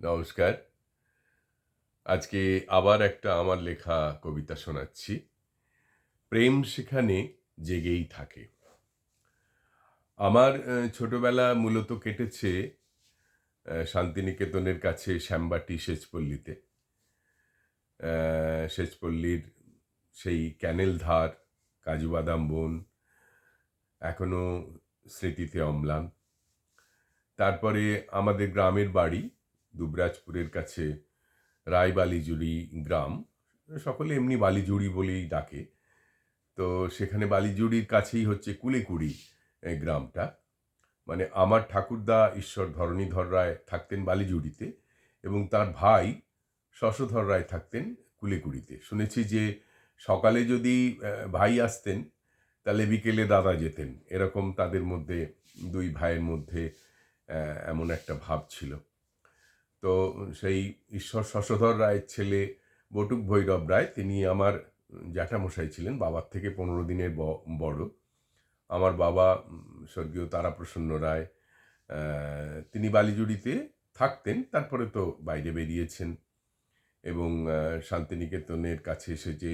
নমস্কার। আজকে আবার একটা আমার লেখা কবিতা শোনাচ্ছি। প্রেম সেখানে জেগেই থাকে। আমার ছোটবেলা মূলত কেটেছে শান্তিনিকেতনের কাছে শ্যামবাটি সেচপল্লীতে। সেচপল্লীর সেই ক্যানেল ধার, কাজু বাদাম বন, এখনও স্মৃতিতে অম্লান। তারপরে আমাদের গ্রামের বাড়ি দুবরাজপুরের কাছে রায়বালিজুড়ি গ্রাম। সকলে এমনি বালিজুড়ি বলেই ডাকে। তো সেখানে বালিজুড়ির কাছেই হচ্ছে কুলেকুড়ি গ্রামটা। মানে আমার ঠাকুরদা ঈশ্বর ধরণীধর রায় থাকতেন বালিজুড়িতে এবং তার ভাই শশধর রায় থাকতেন কুলেকুড়িতে। শুনেছি যে সকালে যদি ভাই আসতেন, তাহলে বিকেলে দাদা যেতেন। এরকম তাদের মধ্যে, দুই ভাইয়ের মধ্যে এমন একটা ভাব ছিল। তো সেই ঈশ্বর শশধর রায়ের ছেলে বটুক ভৈরব রায়, তিনি আমার জ্যাঠামশাই ছিলেন, বাবার থেকে পনেরো দিনের বড়। আমার বাবা স্বর্গীয় তারাপ্রসন্ন রায় তিনি বালিজুড়িতে থাকতেন, তারপরে তো বাইরে বেরিয়েছেন এবং শান্তিনিকেতনের কাছে এসে যে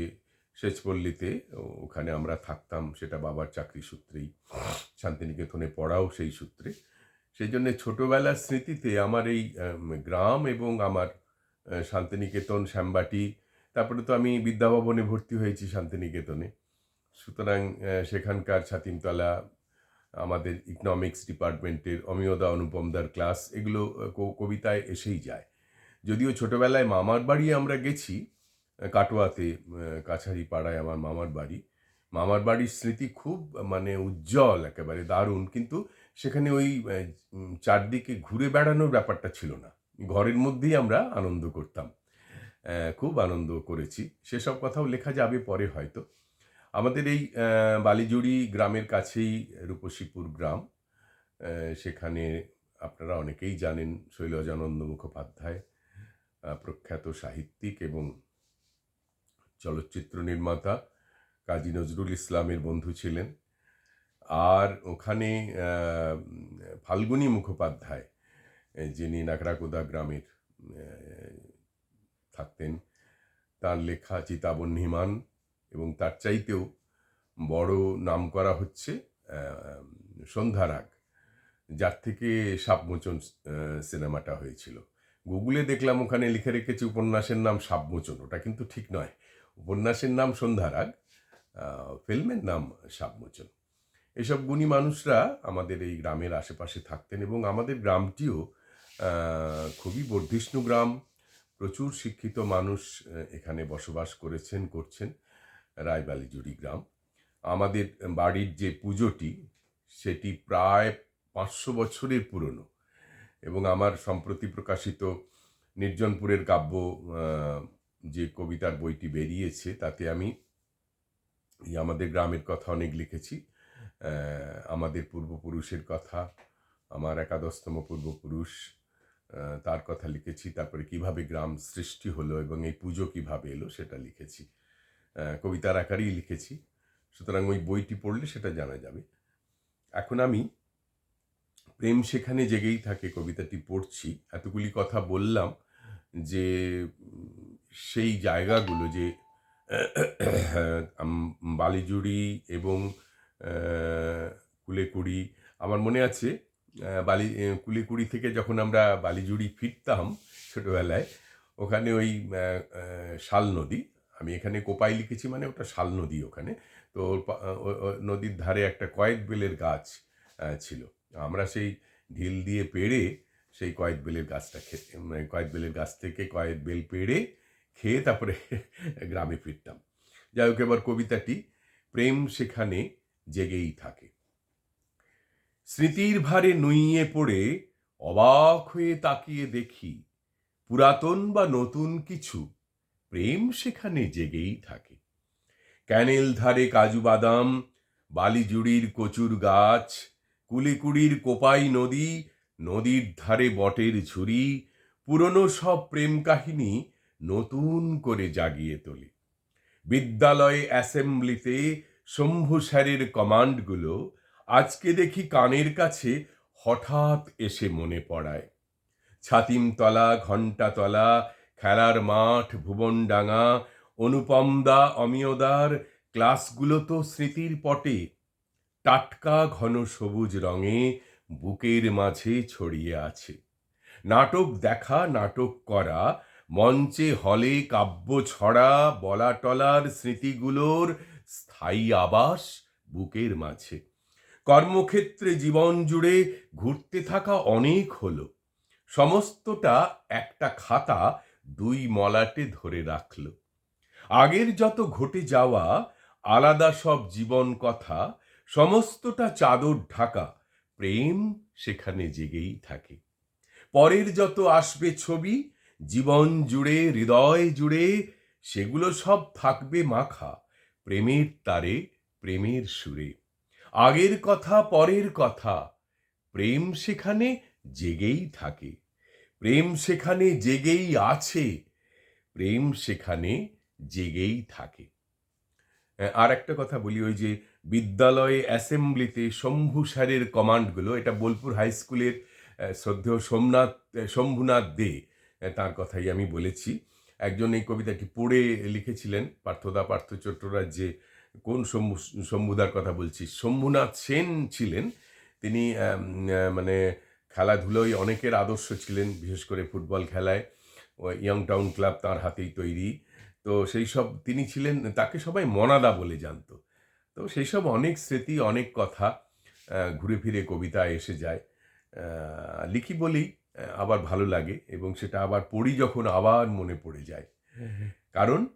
সেচপল্লীতে ওখানে আমরা থাকতাম, সেটা বাবার চাকরি সূত্রেই, শান্তিনিকেতনে পড়াও সেই সূত্রে। সেই জন্য ছোটোবেলার স্মৃতিতে আমার এই গ্রাম এবং আমার শান্তিনিকেতন, শ্যামবাটি, তারপরে তো আমি বিদ্যাভবনে ভর্তি হয়েছি শান্তিনিকেতনে। সুতরাং সেখানকার ছাতিমতলা, আমাদের ইকনমিক্স ডিপার্টমেন্টের অমিয়দা অনুপমদার ক্লাস, এগুলো কবিতায় এসেই যায়। যদিও ছোটবেলায় মামার বাড়ি আমরা গেছি কাটোয়াতে কাছারি পাড়ায় আমার মামার বাড়ি। মামার বাড়ির স্মৃতি খুব মানে উজ্জ্বল, একেবারে দারুণ। কিন্তু সেখানে ওই চারদিকে ঘুরে বেড়ানোর ব্যাপারটা ছিল না। ঘরের মধ্যেই আমরা আনন্দ করতাম। খুব আনন্দ করেছি। সেসব কথাও লেখা যাবে পরে হয়তো। আমাদের এই বালিজুড়ি গ্রামের কাছেই রূপসীপুর গ্রাম। সেখানে আপনারা অনেকেই জানেন শৈলজানন্দ মুখোপাধ্যায় প্রখ্যাত সাহিত্যিক এবং চলচ্চিত্র নির্মাতা কাজী নজরুল ইসলামের বন্ধু ছিলেন। আর ওখানে ফাল্গুনী মুখোপাধ্যায় যিনি নাগরাকোদা গ্রামের থাকতেন, তার লেখা চিতাবহ্নিমান এবং তার চাইতেও বড় নাম করা হচ্ছে সন্ধ্যারাগ যার থেকে সাপমোচন সিনেমাটা হয়েছিল। গুগলে দেখলাম ওখানে লিখে রেখেছে উপন্যাসের নাম সাপমোচন, ওটা কিন্তু ঠিক নয়। উপন্যাসের নাম সন্ধ্যারাগ ফিল্মের নাম সাপমোচন। এসব গুণী মানুষরা আমাদের এই গ্রামের আশেপাশে থাকতেন এবং আমাদের গ্রামটিও খুবই বর্ধিষ্ণু গ্রাম। প্রচুর শিক্ষিত মানুষ এখানে বসবাস করেছেন, করছেন রায়বালিজুড়ি গ্রাম। আমাদের বাড়ির যে পুজোটি, সেটি প্রায় পাঁচশো বছরের পুরনো এবং আমার সম্প্রতি প্রকাশিত নির্জনপুরের কাব্য যে কবিতার বইটি বেরিয়েছে, তাতে আমি আমাদের গ্রামের কথা অনেক লিখেছি। আমাদের পূর্বপুরুষের কথা, আমার একাদশতম পূর্বপুরুষ তার কথা লিখেছি, তারপরে কীভাবে গ্রাম সৃষ্টি হলো এবং এই পুজো কীভাবে এলো সেটা লিখেছি কবিতার আকারেই লিখেছি, সুতরাং ওই বইটি পড়লে সেটা জানা যাবে। এখন আমি প্রেম সেখানে জেগেই থাকে কবিতাটি পড়ছি, এতগুলি কথা বললাম যে সেই জায়গাগুলো যে বালিজুড়ি এবং কুলেকুড়ি। আমার মনে আছে বালি কুলেকুড়ি থেকে যখন আমরা বালিজুড়ি ফিরতাম ছোটোবেলায়, ওখানে ওই শাল নদী, আমি এখানে কোপাই লিখেছি মানে ওটা শাল নদী ওখানে, তো নদীর ধারে একটা কয়েক বেলের গাছ ছিল। আমরা সেই ঢিল দিয়ে পেড়ে সেই কয়েক বেলের গাছটা খেতে কয়েক বেলের গাছ থেকে কয়েক বেল পেড়ে খেয়ে তারপরে গ্রামে ফিরতাম। যাই হোক, এবার কবিতাটি, প্রেম সেখানে জেগেই থাকে। স্মৃতির ভারে নুইয়ে পড়ে অবাক হয়ে তাকিয়ে দেখি, পুরাতন বা নতুন কিছু প্রেম সেখানে জেগেই থাকে। ক্যানেল ধারে কাজু বাদাম, বালিজুড়ির কচুর গাছ, কুলিকুড়ির কোপাই নদী, নদীর ধারে বটের ঝুড়ি, পুরনো সব প্রেম কাহিনী নতুন করে জাগিয়ে তোলে। বিদ্যালয়ে অ্যাসেম্বলিতে শম্ভু স্যারের কমান্ডগুলো আজকে দেখি কানের কাছে হঠাৎ এসে মনে পড়ায়। ছাতিমতলা, ঘণ্টাতলা, খেলার মাঠ, ভুবনডাঙ্গা, অনুপমদা, অমিয়দার, ক্লাসগুলো তো স্মৃতির পটে। টাটকা ঘন সবুজ রঙে বুকের মাঝে ছড়িয়ে আছে। নাটক দেখা, নাটক করা, মঞ্চে হলে কাব্য ছড়া বলা টলার স্মৃতিগুলোর স্থায়ী আবাস বুকের মাঝে। কর্মক্ষেত্রে জীবন জুড়ে ঘুরতে থাকা অনেক হলো। সমস্তটা একটা খাতা দুই মলাটে ধরে রাখল। আগের যত ঘটে যাওয়া, আলাদা সব জীবন কথা, সমস্তটা চাদর ঢাকা, প্রেম সেখানে জেগেই থাকে। পরের যত আসবে ছবি, জীবন জুড়ে, হৃদয় জুড়ে, সেগুলো সব থাকবে মাখা। প্রেমের তারে, প্রেমের সুরে। আগের কথা, পরের কথা। প্রেম সেখানে জেগেই থাকে। প্রেম সেখানে জেগেই আছে। প্রেম সেখানে জেগেই থাকে। আর একটা কথা বলি, ওই যে বিদ্যালয়ে অ্যাসেম্বলিতে শম্ভু স্যারের কমান্ডগুলো, এটা বোলপুর হাই স্কুলের শ্রদ্ধেয় সোমনাথ শম্ভুনাথ দে তার কথাই আমি বলেছি। একজন এই কবিতাটি পড়ে লিখেছিলেন পার্থদা পার্থ চট্টরাজ্যে কোন শম্ভু শম্ভুদার কথা বলছি শম্ভুনাথ সেন ছিলেন। তিনি মানে খেলাধুলোয় অনেকের আদর্শ ছিলেন বিশেষ করে ফুটবল খেলায়। ইয়ং টাউন ক্লাব তার হাতেই তৈরি। তো সেই সব তিনি ছিলেন তাকে সবাই মনাদা বলে জানতো। তো সেই সব অনেক স্মৃতি অনেক কথা ঘুরে ফিরে কবিতা এসে যায়। লিখি আহ, আবার ভালো লাগে এবং সেটা আবার পড়ি যখন আবার মনে পড়ে যায়। কারণ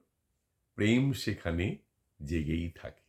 প্রেম সেখানে জেগেই থাকে।